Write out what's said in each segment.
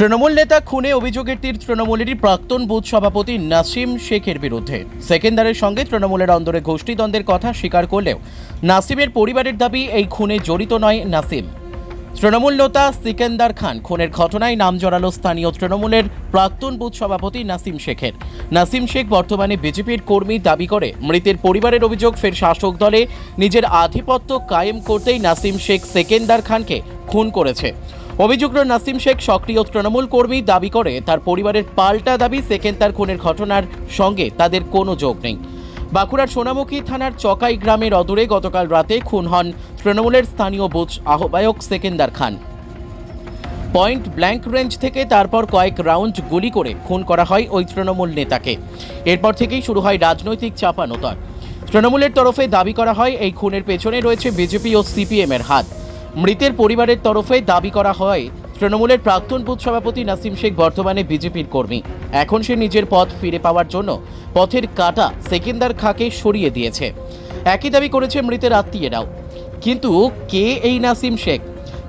তৃণমূল নেতা খুনে অভিযোগের তীর তৃণমূলেরই প্রাক্তন বুথ সভাপতি নাসিম শেখের বিরুদ্ধে। সেকেন্দারের সঙ্গে তৃণমূলের অন্দরে গোষ্ঠীদ্বন্দ্বের কথা স্বীকার করলেও নাসিমের পরিবারের দাবি এই খুনে জড়িত নয় নাসিম। তৃণমূল নেতা সিকেন্দার খান খুনের ঘটনায় নাম জড়ালো স্থানীয় তৃণমূলের প্রাক্তন বুথ সভাপতি নাসিম শেখের। নাসিম শেখ বর্তমানে বিজেপির কর্মী দাবি করে, মৃতের পরিবারের অভিযোগ ফের শাসক দলে নিজের আধিপত্য কায়েম করতেই নাসিম শেখ সেকেন্দার খানকে খুন করেছে। অভিযুক্ত নাসিম শেখ সক্রিয় তৃণমূল কর্মী দাবি করে তার পরিবারের পাল্টা দাবি সেকেন্দার খুনের ঘটনার সঙ্গে তাদের কোনো যোগ নেই। বাঁকুড়ার সোনামুখী থানার চকাই গ্রামের অদূরে গতকাল রাতে খুন হন তৃণমূলের স্থানীয় বুথ আহ্বায়ক Sekendar Khan. Point blank range থেকে তারপর কয়েক রাউন্ড গুলি করে খুন করা হয় ওই তৃণমূল নেতাকে। এরপর থেকেই শুরু হয় রাজনৈতিক চাপানোতর। তৃণমূলের তরফে দাবি করা হয়, এই খুনের পেছনে রয়েছে বিজেপি ও সিপিএমের হাত। মৃতের পরিবারের তরফে দাবি করা হয়, তৃণমূলের প্রাক্তন বুথ সভাপতি নাসিম শেখ বর্তমানে বিজেপির কর্মী। এখন সে নিজের পথ ফিরে পাওয়ার জন্য পথের কাটা সেকেন্দার খাকে সরিয়ে দিয়েছে। একই দাবি করেছে মৃতের আত্মীয়রাও। কিন্তু কে এই নাসিম শেখ?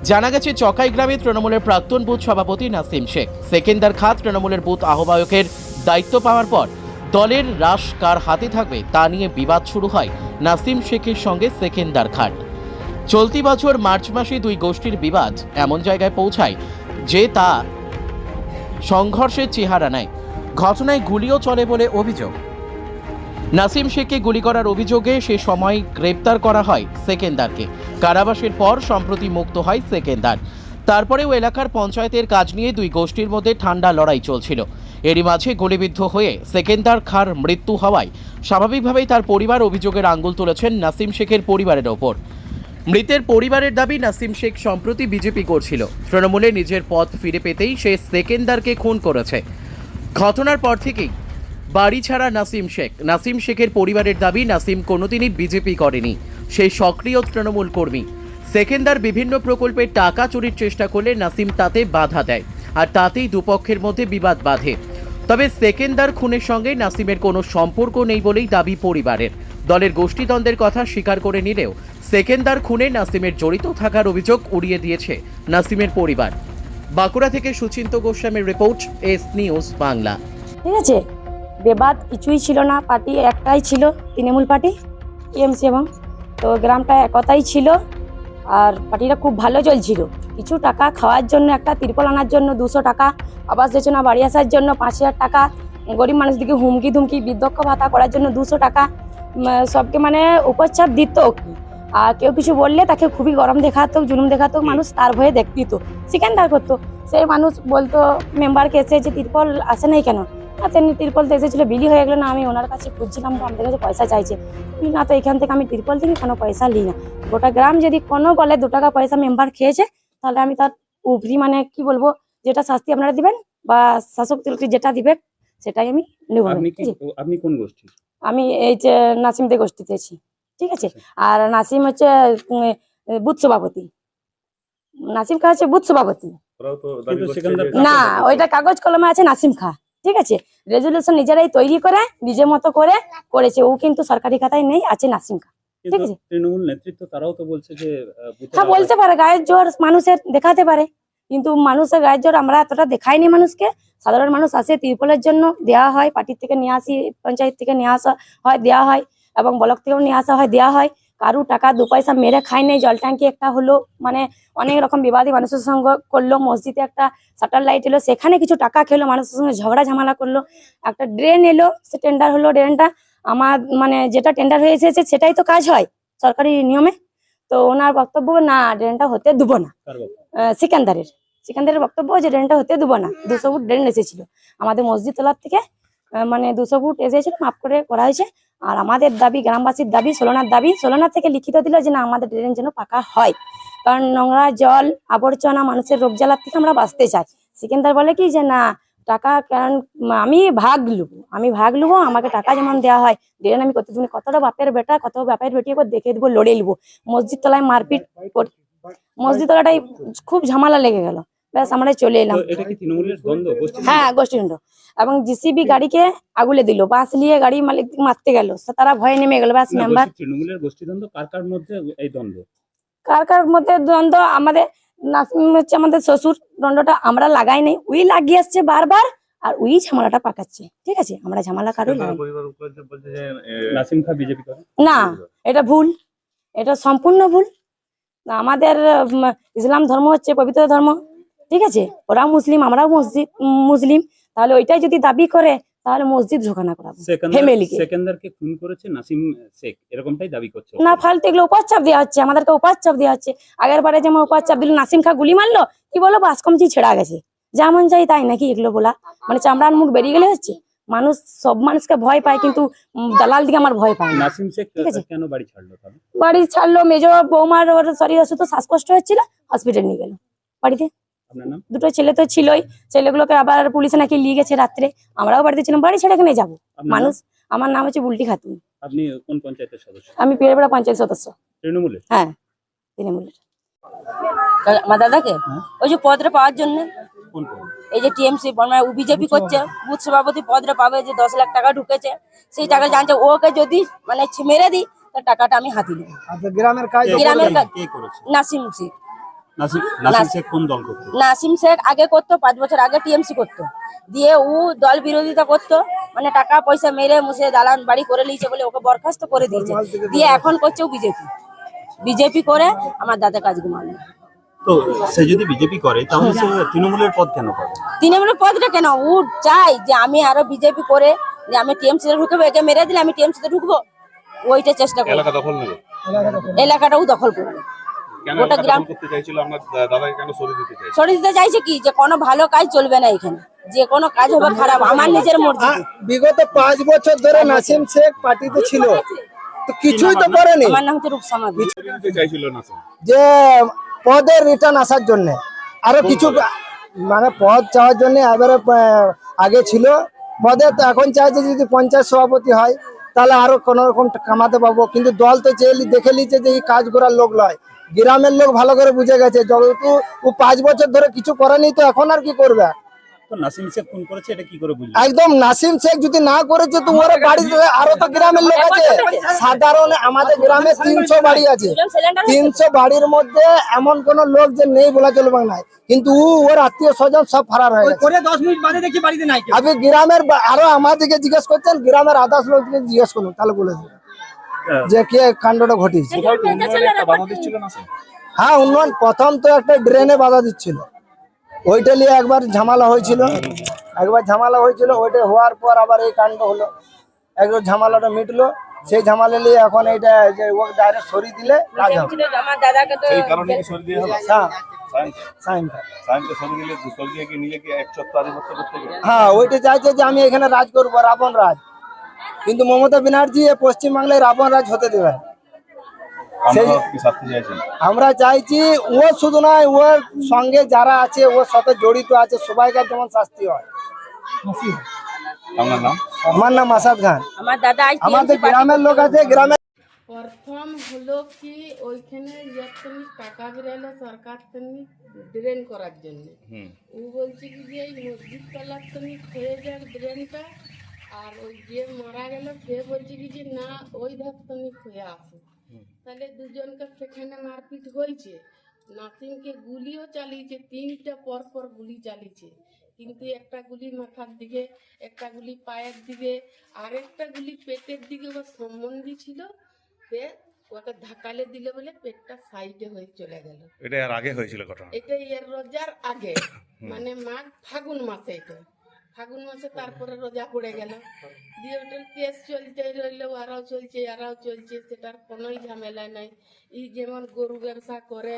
জানা গেছে, চকাই গ্রামে তৃণমূলের প্রাক্তন বুথ সভাপতি নাসিম শেখ। সেকেন্দার খাত তৃণমূলের বুথ আহ্বায়কের দায়িত্ব পাওয়ার পর দলের রাশ কার হাতে থাকবে তা নিয়ে বিবাদ শুরু হয় নাসিম শেখের সঙ্গে সেকেন্দার খাট। চলতি বছর মার্চ মাসে দুই গোষ্ঠীর বিবাদ এমন জায়গায় পৌঁছায় যে তা সংঘর্ষের চেহারা নেয়। ঘটনায় গুলিও চলে বলে অভিযোগ। নাসিম শেখকে গুলি করার অভিযোগে সে সময় গ্রেপ্তার করা হয় সেকেন্দারকে। কারাবাসের পর সম্প্রতি মুক্ত হয় সেকেন্দার। তারপরেও এলাকার পঞ্চায়েতের কাজ নিয়ে দুই গোষ্ঠীর মধ্যে ঠান্ডা লড়াই চলছিল। এরই মাঝে গুলিবিদ্ধ হয়ে সেকেন্দার খার মৃত্যু হওয়ায় স্বাভাবিকভাবেই তার পরিবার অভিযোগের আঙ্গুল তুলেছেন নাসিম শেখের পরিবারের ওপর। মৃতের পরিবারের দাবি নাসিম শেখ সম্প্রতি বিজেপি করছিল। তৃণমূলে নিজের পথ ফিরে পেতেই সে সেকেন্দারকে খুন করেছে। ঘটনার পর থেকেই বাড়ি ছাড়া নাসিম শেখ। নাসিম শেখের পরিবারের দাবি নাসিম কোনোদিনই বিজেপি করেনি। সেই সক্রিয় তৃণমূল কর্মী। সেকেন্দার বিভিন্ন প্রকল্পের টাকা চুরির চেষ্টা করলে নাসিম তাতে বাধা দেয় আর তাতেই দুপক্ষের মধ্যে বিবাদ বাধে। তবে সেকেন্দার খুনের সঙ্গে নাসিমের কোনো সম্পর্ক নেই বলেই দাবি পরিবারের। দলের গোষ্ঠীদ্বন্দ্বের কথা স্বীকার করে নিলেও সেকেন্দার খুনে নাসিমের জড়িত থাকার অভিযোগ উড়িয়ে দিয়েছে নাসিমের পরিবার। বাঁকুড়া থেকে সুচিন্ত গোস্বামীর রিপোর্ট, এস নিউজ বাংলা। ঠিক আছে, বেবাদ কিছুই ছিল না, পার্টি একটাই ছিল, তৃণমূল পার্টি, টিএমসি এবং, তো গ্রামটা একতাই ছিল, আর পার্টিটা খুব ভালো চলছিল। কিছু টাকা খাওয়ার জন্য, একটা তিরপল আনার জন্য, দুশো টাকা, আবাস যোজনা বাড়ি আসার জন্য, পাঁচ হাজার টাকা, গরিব মানুষদিকে হুমকি ধুমকি, বৃদ্ধক্ষ ভাতা করার জন্য দুশো টাকা সবকে মানে উপচাপ দিত। কি আর কেউ কিছু বললে তাকে খুবই গরম দেখাতো জুলুম দেখাতো মানুষ তার ভয়ে দেখ দিত সিকান্দার করতো। সেই মানুষ বলতো মেম্বারকে এসে যে তিরপল আসে নাই কেন? না তেমনি তিরপল তো এসেছিল বিলি হয়ে গেলো না আমি ওনার কাছে খুঁজছিলাম আমাদের কাছে পয়সা চাইছে। না তো এখান থেকে আমি তিরপল থেকে কোনো পয়সা নিই না। গোটা গ্রাম যদি কোনো বলে দু টাকা পয়সা মেম্বার খেয়েছে তাহলে আমি তার উপরি মানে কি বলব যেটা শাস্তি আপনারা দিবেন বা শাসক যেটা দিবেন সেটাই আমি নেব। আপনি কোন গোষ্ঠী আমি এই যে নাসিমদের গোষ্ঠীতে আছি। ঠিক আছে? আর নাসিম হচ্ছে বুথ সভাপতি। নাসিম খা হচ্ছে বুথ সভাপতি। না ওইটা কাগজ কলমে আছে নাসিম খা ঠিক আছে? রেজলিউশন নিজেরাই তৈরি করে নিজের মতো করে করেছে। ও কিন্তু সরকারি খাতায় নেই আছে নাসিম খা ঠিক আছে। তৃণমূল নেতৃত্ব তারাও তো বলছে যে হ্যাঁ বলতে পারে গায়ের জোর মানুষের দেখাতে পারে। কিন্তু মানুষের গায়ের জোর আমরা এতটা দেখাইনি মানুষকে। সাধারণ মানুষ আসে তিরপলের জন্য দেওয়া হয় পার্টির থেকে নিয়ে আসি পঞ্চায়েত থেকে নিয়ে আসা হয় দেওয়া হয়। এবং ব্লক থেকেও নিয়ে আসা হয় দেওয়া হয়। কারু টাকা দু পয়সা মেরে খাই নেই। জল ট্যাঙ্কি একটা হলো মানে অনেক রকম বিবাদী মানুষের সঙ্গে করল মসজিদে একটা শাটার লাইট এলো সেখানে কিছু টাকা খেলো মানুষের সঙ্গে ঝগড়া ঝামেলা করল। একটা ড্রেন এলো সে টেন্ডার হলো ড্রেনটা আমার মানে যেটা টেন্ডার হয়ে এসেছে সেটাই তো কাজ হয় সরকারি নিয়মে। তো ওনার বক্তব্য না ড্রেনটা হতে দেবো না? সিকান্দারের। সিকান্দারের বক্তব্য যে ড্রেনটা হতে দেবো না। দুশো ফুট ড্রেন এসেছিল। আমাদের মসজিদ তলার থেকে মানে দুশো ফুট এসেছিল মাপ করে করা হয়েছে। আর আমাদের দাবি, গ্রামবাসীর দাবি, সোলনার দাবি সোলনার থেকে লিখিত দিল যে না, আমাদের ড্রেন যেন পাকা হয়। কারণ নোংরা জল, আবর্জনা, মানুষের রোগ জ্বালার থেকে আমরা বাঁচতে চাই। সিকান্দার বলে কি যে না, টাকা কারণ আমি ভাগ লুবো, আমি ভাগ লুবো, আমাকে টাকা যেমন দেওয়া হয়, ড্রেন আমি কতদিন, কতটা বাপের বেটা, কত বাপের বেটি একবার দেখে দেবো, লড়ে নেব মসজিদ তলায় মারপিট করে- মসজিদ তলাটাই খুব ঝামেলা লেগে গেল। ব্যাস আমরা চলে এলাম। হ্যাঁ গোষ্ঠীন্ড এবং জিসিবি গাড়িকে আগুলে দিল বাস নিয়ে গাড়ি মালিক মারতে গেল। তারা ভয়ে নেমে গেল ব্যাস না, মেম্বার তৃণমূলের গোষ্ঠীদ্বন্দ্ব কার কার মধ্যে এই দ্বন্দ্ব? কার কার মধ্যে দ্বন্দ্ব? আমাদের নাসিম হচ্ছে আমাদের শ্বশুর দণ্ডটা আমরা লাগাই নাই। উই লাগিয়ে আসছে বারবার আর উই ঝামেলাটা পাকাচ্ছে। ঠিক আছে? আমরা ঝামেলা করে? না এটা ভুল। এটা সম্পূর্ণ ভুল। আমাদের ইসলাম ধর্ম হচ্ছে পবিত্র ধর্ম। ঠিক আছে? ওরাও মুসলিম আমরাও মসজিদ মুসলিম। তাহলে ওইটাই যদি দাবি করে তাহলে মসজিদ ঢোকানা করাবো। সেকেন্দার ফ্যামিলিকে। সেকেন্দারকে খুন করেছে নাসিম শেখ। এরকমটাই দাবি করছে। না ফালতু এগুলো উপাস চাপ দেওয়া হচ্ছে। আমাদেরকে উপাস চাপ দেওয়া হচ্ছে। আগের বারে যেমন উপাস চাপ দিল নাসিম খা গুলি মারলো কি বলো বাসকমচি ছেড়া গেছে। যেমন চাই তাই নাকি এগুলো বলা? মানে চামড়ার মুখ বেরিয়ে গেলে হচ্ছে? মানুষ সব মানুষকে ভয় পায় কিন্তু দালাল দিকে আমার ভয় পায় না। নাসিম শেখ ঠিক আছে। কেন বাড়ি ছাড়লো বাড়ি ছাড়লো মেজ বৌমার ওর শরীর অসুস্থ শ্বাসকষ্ট হচ্ছিল হসপিটাল নিয়ে গেল। বাড়িতে? দুটো ছেলে তো ছিলই ছেলেগুলোকে আবার পুলিশে নাকি নিয়ে গেছে রাত্রে। আমরাও বাড়িতে ছিলাম বাড়ি ছেড়ে এখানে যাব। মানুষ আমার নাম হচ্ছে বুলটি খাতুন। আপনি কোন পঞ্চায়েতের সদস্য? আমি পিড়েপাড়া পঞ্চায়েত সদস্য। তৃণমূলে হ্যাঁ তৃণমূলের। আমার দাদাকে? হ্যাঁ। ওই যে পদটা পাওয়ার জন্য। এই যে টিএমসি মানে বিজেপি করছে বুথ সভাপতি পদটা পাবে যে দশ লাখ টাকা ঢুকেছে সেই টাকা জানছে ওকে যদি মানে মেরে দিই টাকাটা আমি হাতি নেব। আচ্ছা গ্রামের কাজ গ্রামের কাজ- নাসিম নাসিম নাসিম শেখ কোন দল করতো? নাসিম শেখ আগে করতো পাঁচ বছর আগে টিএমসি করতো। দিয়ে ও দল বিরোধিতা করতো মানে টাকা পয়সা মেরে মুছে দালান বাড়ি করে নিয়েছে বলে ওকে বরখাস্ত করে দিয়েছে। দিয়ে এখন করছে ও বিজেপি। বিজেপি করে আমার দাদা কাজ ঘুমানো তো সে যদি বিজেপি করে তাহলে সে তৃণমূলের পদ কেন করে তৃণমূলের পদটা কেন? ও চাই যে আমি আরও বিজেপি করে যে আমি টিএমসি তে ঢুকবো একে মেরে দিলে আমি টিএমসি তে ঢুকবো। ওইটা চেষ্টা করি এলাকা দখল নেবে। এলাকাটাও দখল করব। গোটা গ্রাম- কেন সরিয়ে দিতে চাইছে? সরিয়ে দিতে চাইছে কি? যে কোনো ভালো কাজ চলবে না এখানে। যে কোনো কাজ হবে খারাপ আমার নিজের মর্জি। বিগত পাঁচ বছর ধরে নাসিম শেখ পার্টিতে ছিল। তো কিছুই তো করেনি। আমার নাম হচ্ছে রূপসামা। যে পদের রিটার্ন আসার জন্য। আরও কিছু মানে পদ চাওয়ার জন্য এবারে আগে ছিল। পদে তো এখন চাইছে যদি পঞ্চায়েত সভাপতি হয় তাহলে আরও কোন রকম কামাতে পাবো। কিন্তু দল তো চেয়ে দেখে নিচ্ছে যে এই কাজ করার লোক নয় গ্রামের লোক ভালো করে বুঝে গেছে। যেহেতু ও পাঁচ বছর ধরে কিছু করেনি তো এখন আর কি করবে? নাসিম শেখ খুন করেছে এটা কি করে বুঝলি একদম নাসিম শেখ যদি না করেছে আরও তো গ্রামের লোক আছে। সাধারণ আমাদের গ্রামে তিনশো বাড়ি আছে। তিনশো বাড়ির মধ্যে এমন কোন লোক যে নেই বলা চলবে না। কিন্তু ওর আত্মীয় স্বজন সব ফারার হয়ে গেছে। গ্রামের আরও আমাদেরকে জিজ্ঞেস করছেন গ্রামের আদার্স লোককে জিজ্ঞেস করুন তাহলে বলে দেবে। যে কে কাণ্ডটা ঘটিয়েছে? হ্যাঁ উন্নয়ন প্রথম তো একটা ড্রেনে বাধা দিচ্ছিল। ওইটা নিয়ে একবার ঝামেলা হয়েছিল। একবার ঝামেলা হয়েছিল ওইটা হওয়ার পর আবার এই কাণ্ড হলো। একবার ঝামেলাটা মিটলো। সেই ঝামেলা নিয়ে এখন এইটা যে ও ডাইরেক্ট সরিয়ে দিলে কাজ হ্যাঁ হবে। হ্যাঁ ওইটা চাইছে যে আমি এখানে রাজ করব রাবণ রাজ। কিন্তু মমতা ব্যানার্জি এ পশ্চিমবাংলায় রাবণ রাজ হতে দেবে আমরা চাইছি ও শুধু নয় ওর সঙ্গে যারা আছে ওর সাথে জড়িত আছে সবাইকার যেমন শাস্তি হয়। আমার নাম আসাদ খান। আমার দাদা আজ আমাদের গ্রামের লোক আছে গ্রামে প্রথম হলো কি ওইখানে টাকা বেরোলো সরকার তেমনি ড্রেন করার জন্য। ও বলছে কি যে এই মসজিদ তলার তুমি খেয়ে যাক ড্রেনটা আর ওই যে মারা গেল সে বলছে কি যে না ওই ধার তুমি খুঁয়ে আসো তাহলে দুজনকে সেখানে মারপিট হয়েছে। নাসিমকে গুলিও চালিয়েছে তিনটা পর পর গুলি চালিয়েছে। কিন্তু একটা গুলি মাথার দিকে একটা গুলি পায়ের দিকে আর একটা গুলি পেটের দিকে ওর সম্বন্ধী ছিল। সে ওকে ধাকালে দিলে বলে পেটটা সাইডে হয়ে চলে গেল। এটা আর আগে হয়েছিল ঘটনা এটা এর রোজার আগে। মানে মাঘ ফাগুন মাসে এটা। ফাগুন মাসে তারপরে রোজা পড়ে গেল। দিয়ে ওটার কেস চলতে রইল আরাও চলছে আরাও চলছে সেটার কোনোই ঝামেলা নাই। ই যেমন গরু ব্যবসা করে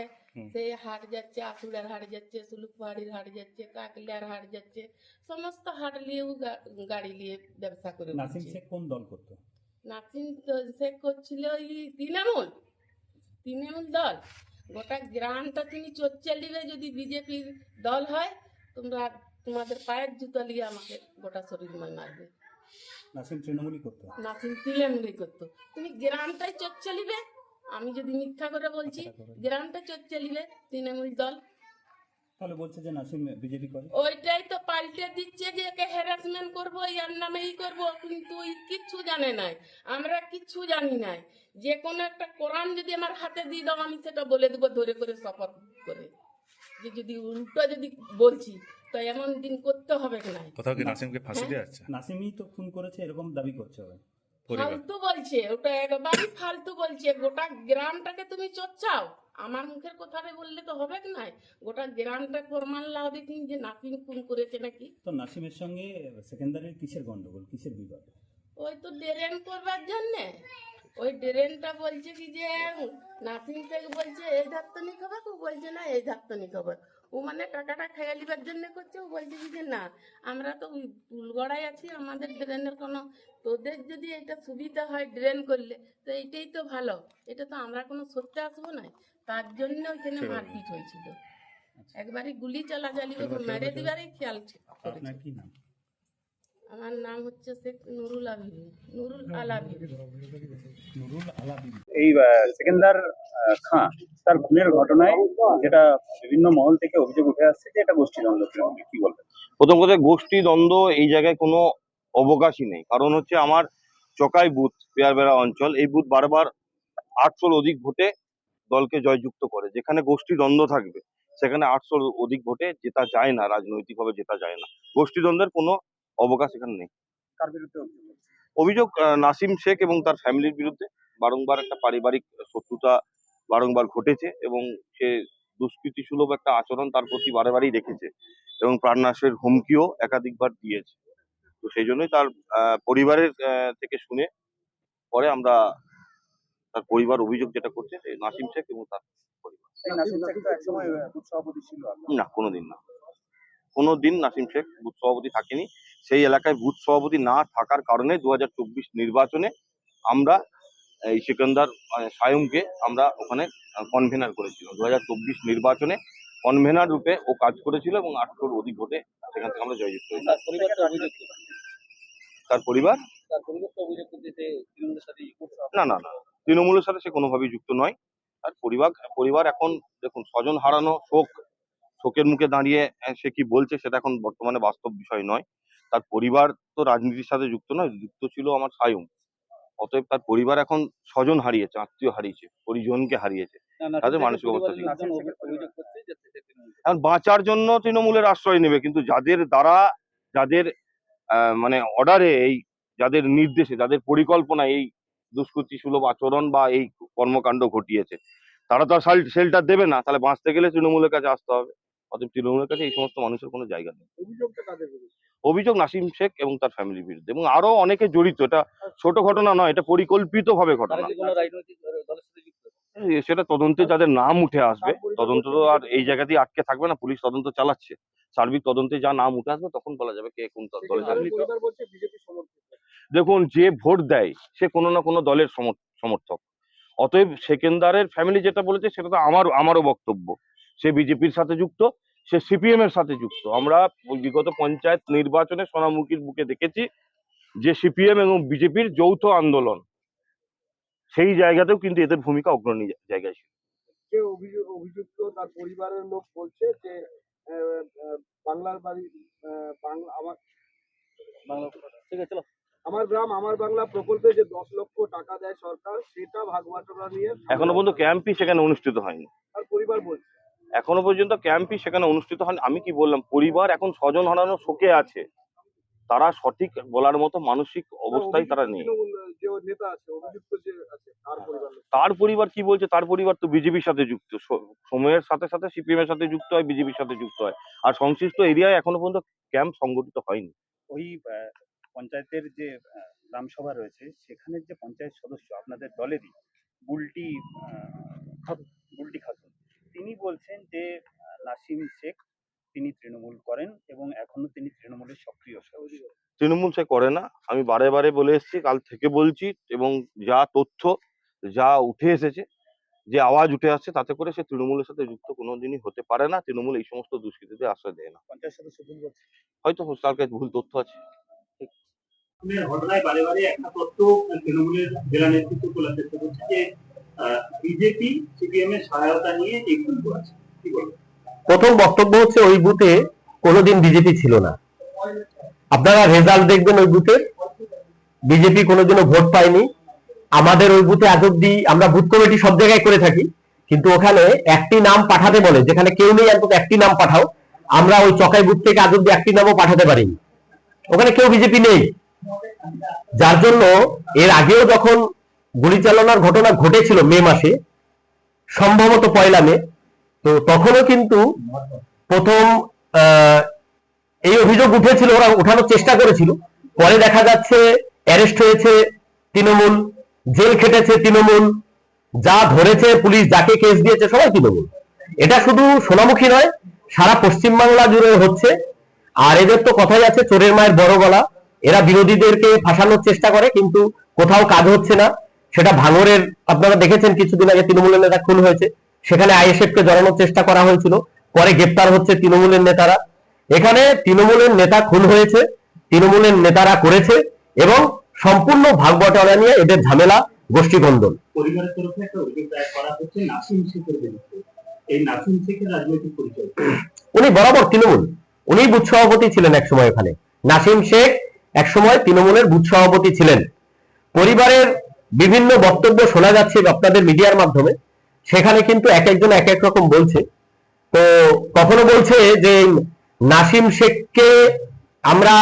সেই হাট যাচ্ছে আসুড়ের হাট যাচ্ছে সুলুকপাহাড়ির হাট যাচ্ছে কাকলিয়ার হাট যাচ্ছে সমস্ত হাট নিয়েও গাড়ি নিয়ে ব্যবসা করে নাসিম। শেখ কোন দল করতো? নাসিম তো সে করছিল ওই তৃণমূল তৃণমূল দল। গোটা গ্রামটা তুমি চর্চা নিবে যদি বিজেপির দল হয় তোমরা তোমাদের পায়ের জুতো নিয়ে আমাকে গোটা শরীর ময় মারবে। নাসিম তৃণমূলই করতো। নাসিম তৃণমূলই করতো। তুমি গ্রামটাই চর্চা নিবে আমি যদি মিথ্যা করে বলছি গ্রামটা চর্চা নিবে তৃণমূল দল? তাহলে বলছে যে নাসিম বিজেপি করে। ওইটাই তো পাল্টে দিচ্ছে যে একে হ্যারাসমেন্ট করব ইয়ার নামে ই করব কিন্তু কিচ্ছু জানে নাই। আমরা কিচ্ছু জানি নাই। যে কোনো একটা কোরআন যদি আমার হাতে দিয়ে দাও আমি সেটা বলে দেবো ধরে করে শপথ করে। যে যদি উল্টো যদি বলছি তো এমন দিন করতে হবে কি না কোথাও কি নাসিমকে ফাঁসি দেওয়া হচ্ছে নাসিমই তো খুন করেছে এরকম দাবি করছে ওরা। ফালতু বলছে ওটা একবারই ফালতু বলছে। গোটা গ্রামটাকে তুমি চচ্চাও। আমার মুখের কথাটা বললে তো হবে কি না গোটা গ্রামটা প্রমাণ লাও দেখি যে নাতিন খুন করেছে নাকি। তো নাসিমের সঙ্গে সেকেন্দারের কিসের গন্ডগোল কিসের বিবাদ? ওই তো ড্রেন করবার জন্যে। ওই ড্রেনটা বলছে কি যে নাসিম থেকে বলছে এই ধাক্তনি খাবার ও বলছে না এই ধাক্তনি খাবার ও মানে টাকাটা খেয়ে লিবার জন্য করছে ও বলছে যে না আমরা তো ওই পুলগড়ায় আছি আমাদের ড্রেনের কোনো তোদের যদি এটা সুবিধা হয় ড্রেন করলে তো এইটাই তো ভালো এটা তো আমরা কোনো সত্যি আসব না তার জন্য ওইখানে মারপিট হয়েছিল। একবারে গুলি চালাচালি মেরে দিবারই খেয়াল ছিল- আপনার কি নাম? আমার নাম হচ্ছে শেখ নুরুল আবিব নুরুল আল নুরুল আলা বিবি এই সেকেন্দার আহ, খাঁ তার খুনের ঘটনায় যেটা বিভিন্ন মহল থেকে অভিযোগ উঠে আসছে যে এটা গোষ্ঠীদ্বন্দ্ব তৃণমূলে। কি বলবেন? প্রথম কথা গোষ্ঠী দ্বন্দ্ব এই জায়গায় কোনো অবকাশই নেই। কারণ হচ্ছে আমার চকাই বুথ পেয়ারবেড়া অঞ্চল এই বুথ বারবার আটশোর অধিক ভোটে দলকে জয়যুক্ত করে। যেখানে গোষ্ঠী দ্বন্দ্ব থাকবে সেখানে আটশোর অধিক ভোটে জেতা যায় না রাজনৈতিকভাবে জেতা যায় না। গোষ্ঠী দ্বন্দ্বের কোনো অবকাশ এখানে নেই। কার বিরুদ্ধে অভিযোগ নাসিম শেখ এবং তার ফ্যামিলির বিরুদ্ধে। বারংবার একটা পারিবারিক শত্রুতা বারংবার ঘটেছে এবং সে দুষ্কৃতি সুলভ একটা আচরণ তার প্রতি বারেবারই রেখেছে এবং প্রাণনাশের হুমকিও একাধিকবার দিয়েছে। তো সেই জন্যই তার পরিবারের থেকে শুনে পরে আমরা তার পরিবার অভিযোগ যেটা করছে নাসিম শেখ এবং তার পরিবার। না কোনোদিন না। কোনোদিন নাসিম শেখ বুথ সভাপতি থাকেনি। সেই এলাকায় বুথ সভাপতি না থাকার কারণে দু হাজার চব্বিশ নির্বাচনে আমরা এই সিকান্দার সায়ুমকে আমরা ওখানে কনভেনার করেছিলাম। দু নির্বাচনে কনভেনার রূপে ও কাজ করেছিল এবং আটশোর অধিক ভোটে সেখান থেকে আমরা জয়যুক্ত তার পরিবার? না না না। তৃণমূলের সাথে সে কোনোভাবেই যুক্ত নয়। তার পরিবার পরিবার এখন দেখুন স্বজন হারানো শোক শোকের মুখে দাঁড়িয়ে সে কি বলছে সেটা এখন বর্তমানে বাস্তব বিষয় নয়। তার পরিবার তো রাজনীতির সাথে যুক্ত নয় যুক্ত ছিল আমার সায়ুম অতএব তার পরিবার এখন স্বজন হারিয়েছে আত্মীয় হারিয়েছে পরিজনকে হারিয়েছে। তাদের মানসিক অবস্থা। এখন বাঁচার জন্য তৃণমূলের আশ্রয় নেবে কিন্তু যাদের দ্বারা যাদের মানে অর্ডারে এই যাদের নির্দেশে যাদের পরিকল্পনা এই দুষ্কৃতি সুলভ আচরণ বা এই কর্মকাণ্ড ঘটিয়েছে তারা তো আর শেল্টার দেবে না তাহলে বাঁচতে গেলে তৃণমূলের কাছে আসতে হবে। অতএব তৃণমূলের কাছে এই সমস্ত মানুষের কোনো জায়গা নেই। অভিযোগ নাসিম শেখ এবং তার ফ্যামিলির বিরুদ্ধে। এবং আরও অনেকে জড়িত এটা ছোট ঘটনা নয় এটা পরিকল্পিত ভাবে ঘটনা। সেটা তদন্তে যাদের নাম উঠে আসবে তদন্ত তো আর এই জায়গাতেই আটকে থাকবে না পুলিশ তদন্ত চালাচ্ছে। সার্বিক তদন্তে যা নাম উঠে আসবে তখন বলা যাবে কে কোন দলে দেখুন যে ভোট দেয় সে কোনো না কোনো দলের সমর- সমর্থক। অতএব সেকেন্দারের ফ্যামিলি যেটা বলেছে সেটা তো আমার আমারও বক্তব্য। সে বিজেপির সাথে যুক্ত সে সিপিএম এর সাথে যুক্ত। আমরা বিগত পঞ্চায়েত নির্বাচনে সোনামুখীর বুকে দেখেছি যে সিপিএম এবং বিজেপির যৌথ আন্দোলন সেই জায়গাতেও কিন্তু এদের ভূমিকা অগ্রণী জায়গায় ছিল। যে অভিযোগ অভিযুক্ত তার পরিবারের লোক বলছে যে বাংলার বাড়ি আমার আমার গ্রাম আমার বাংলা প্রকল্পে যে দশ লক্ষ টাকা দেয় সরকার সেটা ভাগ নিয়ে এখনও পর্যন্ত ক্যাম্পই সেখানে অনুষ্ঠিত হয়নি। তার পরিবার বলছে। এখনও পর্যন্ত ক্যাম্পই সেখানে অনুষ্ঠিত হয়নি। আমি কি বললাম পরিবার এখন স্বজন হারানো শোকে আছে। তারা সঠিক বলার মতো মানসিক অবস্থায় তারা নেই। তৃণমূল যে নেতা আছে অভিযুক্ত যে আছে তার পরিবার লোক। তার পরিবার কি বলছে? তার পরিবার তো বিজেপির সাথে যুক্ত। সময়ের সাথে সাথে সিপিএম এর সাথে যুক্ত হয় বিজেপির সাথে যুক্ত হয়। আর সংশ্লিষ্ট এরিয়ায় এখনও পর্যন্ত ক্যাম্প সংগঠিত হয়নি। ওই পঞ্চায়েতের যে গ্রামসভা রয়েছে সেখানে যে পঞ্চায়েত সদস্য আপনাদের দলেরই বুলটি বুলটি খাতুন তিনি বলছেন যে নাসিম শেখ তিনি তৃণমূল করেন এবং এখনও তিনি তৃণমূলের সক্রিয় সদস্য। তৃণমূল সে করে না। আমি বারে বারে বলে এসেছি কাল থেকে বলছি এবং যা তথ্য যা উঠে এসেছে যে আওয়াজ উঠে আসছে তাতে করে সে তৃণমূলের সাথে যুক্ত কোনোদিনই হতে পারে না। তৃণমূল এই সমস্ত দুষ্কৃতিতে আশ্রয় দেয় না। পঞ্চায়েত সদস্য ভুল বলছে। হয়তো তার কাছে ভুল তথ্য আছে। ঘটনায় বারে বারে একটা তথ্য তৃণমূলের জেলা নেতৃত্ব তোলার চেষ্টা করছে যে বিজেপি সিপিএম এর সহায়তা নিয়ে এই খুন করেছে কি বলব প্রথম বক্তব্য হচ্ছে ওই বুথে কোনোদিন বিজেপি ছিল না। আপনারা রেজাল্ট দেখবেন ওই বুথের বিজেপি কোনোদিনও ভোট পায়নি। আমাদের ওই বুথে আজ অব্দি আমরা বুথ কমিটি সব জায়গায় করে থাকি। কিন্তু ওখানে একটি নাম পাঠাতে বলে, যেখানে কেউ নেই, অন্তত একটি নাম পাঠাও। আমরা ওই চকাই বুথ থেকে আজ অব্দি একটি নামও পাঠাতে পারিনি। ওখানে কেউ বিজেপি নেই। যার জন্য এর আগেও যখন গুলি চালানোর ঘটনা ঘটেছিল মে মাসে, সম্ভবত পয়লা মে, তো তখনও কিন্তু প্রথম এই অভিযোগ উঠেছিল, ওরা উঠানোর চেষ্টা করেছিল। পরে দেখা যাচ্ছে, অ্যারেস্ট হয়েছে তৃণমূল, জেল খেটেছে তৃণমূল, যা ধরেছে পুলিশ, যাকে কেস দিয়েছে সবাই তৃণমূল। এটা শুধু সোনামুখী নয়, সারা পশ্চিমবাংলা জুড়ে হচ্ছে। আর এদের তো কথাই আছে, চোরের মায়ের বড় গলা। এরা বিরোধীদেরকে ফাঁসানোর চেষ্টা করে, কিন্তু কোথাও কাজ হচ্ছে না। সেটা ভাঙরের আপনারা দেখেছেন কিছুদিন আগে তৃণমূলের নেতা খুন হয়েছে। সেখানে আইএসএফ কে জড়ানোর চেষ্টা করা হয়েছিল। পরে গ্রেপ্তার হচ্ছে তৃণমূলের নেতারা। এখানে তৃণমূলের নেতা খুন হয়েছে তৃণমূলের নেতারা করেছে এবং সম্পূর্ণ ভাগ বটরা নিয়ে এদের ঝামেলা গোষ্ঠীকন্দল পরিবারের তরফে একটা অভিযোগ দায়ের করা হচ্ছে নাসিম শেখের বিরুদ্ধে। এই নাসিম শেখের রাজনৈতিক পরিচয় উনি বরাবর তৃণমূল। উনি বুথ সভাপতি ছিলেন এক সময় ওখানে নাসিম শেখ এক সময় তৃণমূলের বুথ সভাপতি ছিলেন। পরিবারের বিভিন্ন বক্তব্য শোনা যাচ্ছে আপনাদের মিডিয়ার মাধ্যমে। সেখানে কিন্তু এক একজন এক এক রকম বলছে। তো কখনো বলছে যে নাসিম শেখকে আমরা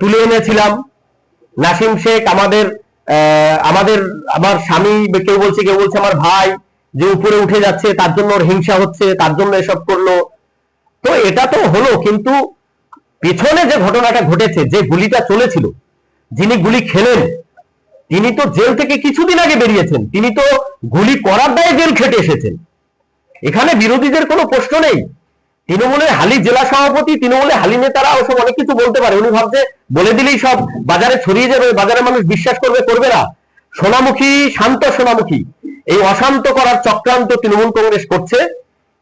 তুলে এনেছিলাম। নাসিম শেখ আমাদের আমাদের, আমার স্বামী কেউ বলছে কেউ বলছে আমার ভাই যে উপরে উঠে যাচ্ছে, তার জন্য ওর হিংসা হচ্ছে, তার জন্য এসব করল। তো এটা তো হলো, কিন্তু পেছনে যে ঘটনাটা ঘটেছে, যে গুলিটা চলেছিল, যিনি গুলি খেলেন তিনি তো জেল থেকে কিছুদিন আগে বেরিয়েছেন। তিনি তো গুলি করার দায়ে জেল খেটে এসেছেন। এখানে বিরোধীদের কোনো প্রশ্ন নেই। তৃণমূলের হালি জেলা সভাপতি, তৃণমূলের হালি নেতারা ওসব অনেক কিছু বলতে পারে। উনি ভাবছে, বলে দিলেই সব বাজারে ছড়িয়ে যাবে, বাজারে মানুষ বিশ্বাস করবে করবে না। সোনামুখী, শান্ত সোনামুখী। এই অশান্ত করার চক্রান্ত তৃণমূল কংগ্রেস করছে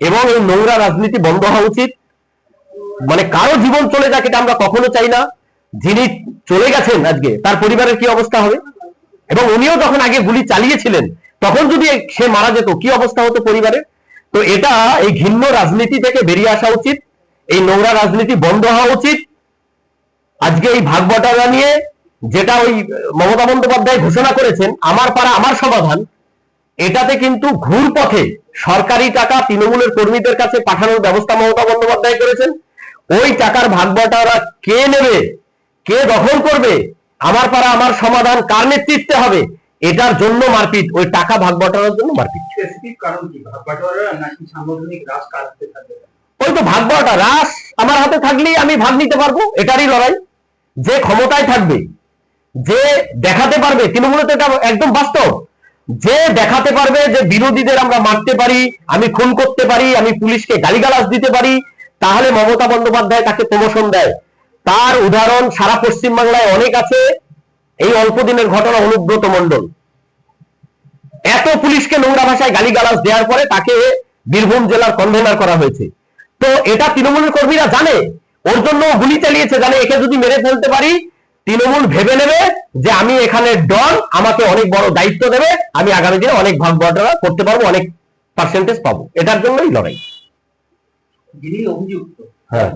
এবং এই নোংরা রাজনীতি বন্ধ হওয়া উচিত। মানে কারও জীবন চলে যাক এটা আমরা কখনো চাই না। যিনি চলে গেছেন আজকে, তার পরিবারের কি অবস্থা হবে? এবং উনিও যখন আগে গুলি চালিয়েছিলেন, তখন যদি সে মারা যেত, কি অবস্থা হতো পরিবারের তো এটা এই ঘিন্ন রাজনীতি থেকে বেরিয়ে আসা উচিত, এই নোংরা রাজনীতি বন্ধ হওয়া উচিত। আজকে এই ভাগ বটারা নিয়ে যেটা ওই মমতা বন্দ্যোপাধ্যায় ঘোষণা করেছেন, আমার পাড়া, আমার সমাধান, এটাতে কিন্তু ঘুর পথে সরকারি টাকা তৃণমূলের কর্মীদের কাছে পাঠানোর ব্যবস্থা মমতা বন্দ্যোপাধ্যায় করেছেন। ওই টাকার ভাগ বটারা কে নেবে? কে দখল করবে? আমার পাড়া আমার সমাধান কার নেতৃত্বে হবে? এটার জন্য মারপিট ওই টাকা ভাগ বটানোর জন্য মারপিট। ওই তো ভাগ বটা রাস আমার হাতে থাকলেই আমি ভাগ নিতে পারব এটারই লড়াই। যে ক্ষমতায় থাকবে যে দেখাতে পারবে তৃণমূলে তো এটা একদম বাস্তব। যে দেখাতে পারবে যে বিরোধীদের আমরা মারতে পারি আমি খুন করতে পারি আমি পুলিশকে গালিগালাজ দিতে পারি তাহলে মমতা বন্দ্যোপাধ্যায় তাকে প্রমোশন দেয়। তার উদাহরণ সারা পশ্চিম বাংলায় অনেক আছে। এই অল্প দিনের ঘটনা অনুব্রত মন্ডল এত পুলিশকে নোংরা ভাষায় গালিগালাজ দেওয়ার পরে তাকে বীরভূম জেলার কনভেনার করা হয়েছে। তো এটা তৃণমূলের কর্মীরা জানে। ওর জন্য গুলি চালিয়েছে জানে একে যদি মেরে ফেলতে পারি তৃণমূল ভেবে নেবে যে আমি এখানে ডন আমাকে অনেক বড় দায়িত্ব দেবে আমি আগামী দিনে অনেক ভাগ বটরা করতে পারব অনেক পার্সেন্টেজ পাবো। এটার জন্যই লড়াই। যিনি অভিযুক্ত। হ্যাঁ।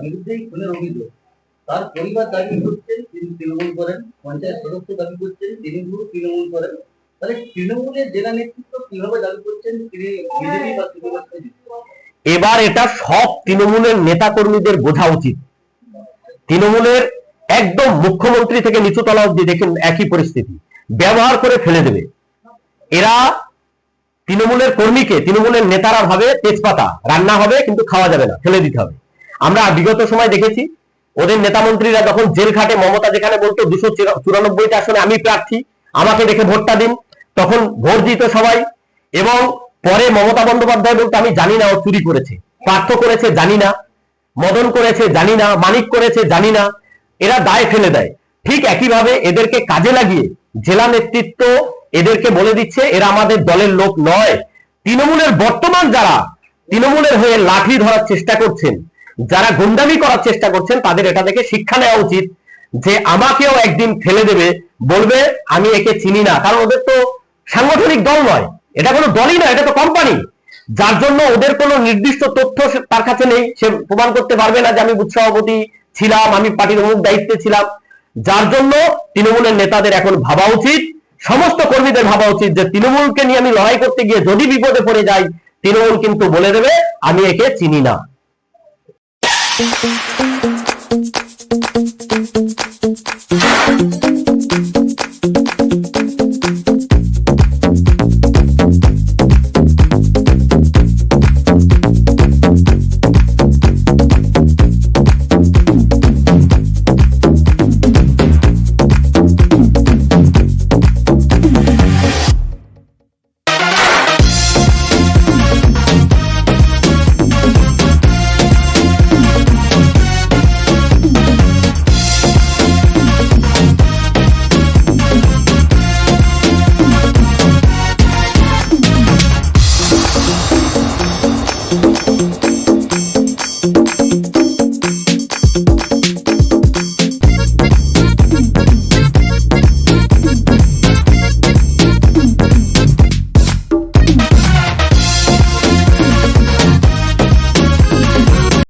তার পরিবার দাবি করছেন তিনি তৃণমূল করেন, পঞ্চায়েত সদস্য দাবি করছেন তিনি তৃণমূল করেন। তাহলে তৃণমূলের জেলা নেতৃত্ব কীভাবে দাবি করছেন? তিনি বিজেপি বা তৃণমূল এবার এটা সব তৃণমূলের নেতা কর্মীদের বোঝা উচিত। তৃণমূলের একদম মুখ্যমন্ত্রী থেকে নিচুতলা অব্দি দেখেন একই পরিস্থিতি। ব্যবহার করে ফেলে দেবে। এরা তৃণমূলের কর্মীকে, তৃণমূলের নেতারা ভাবে তেজপাতা। রান্না হবে, কিন্তু খাওয়া যাবে না। ফেলে দিতে হবে। আমরা বিগত সময় দেখেছি ওদের নেতা মন্ত্রীরা যখন জেল খাটে, মমতা যেখানে বলতো দুশো চুরানব্বইটা আসনে আমি প্রার্থী, আমাকে দেখে ভোটটা দিন। তখন ভোট দিত সবাই এবং পরে মমতা বন্দ্যোপাধ্যায় বলতে, আমি জানি না ও চুরি করেছে। পার্থ করেছে, জানি না। মদন করেছে, জানি না। মানিক করেছে, জানি না। এরা দায় ফেলে দেয়। ঠিক একইভাবে এদেরকে কাজে লাগিয়ে জেলা নেতৃত্ব এদেরকে বলে দিচ্ছে, এরা আমাদের দলের লোক নয়। তৃণমূলের বর্তমান যারা, তৃণমূলের হয়ে লাঠি ধরার চেষ্টা করছেন যারা গুন্ডামি করার চেষ্টা করছেন, তাদের এটা থেকে শিক্ষা নেওয়া উচিত যে আমাকেও একদিন ফেলে দেবে, বলবে, আমি একে চিনি না। কারণ ওদের তো সাংগঠনিক দল নয়। এটা কোনো দলই নয়, এটা তো কোম্পানি যার জন্য ওদের কোনো নির্দিষ্ট তথ্য তার কাছে নেই। সে প্রমাণ করতে পারবে না যে আমি বুথ সভাপতি ছিলাম, আমি পার্টির অমুক দায়িত্বে ছিলাম। যার জন্য তৃণমূলের নেতাদের এখন ভাবা উচিত, সমস্ত কর্মীদের ভাবা উচিত যে তৃণমূলকে নিয়ে আমি লড়াই করতে গিয়ে যদি বিপদে পড়ে যাই, তৃণমূল কিন্তু বলে দেবে, আমি একে চিনি না। Thank you.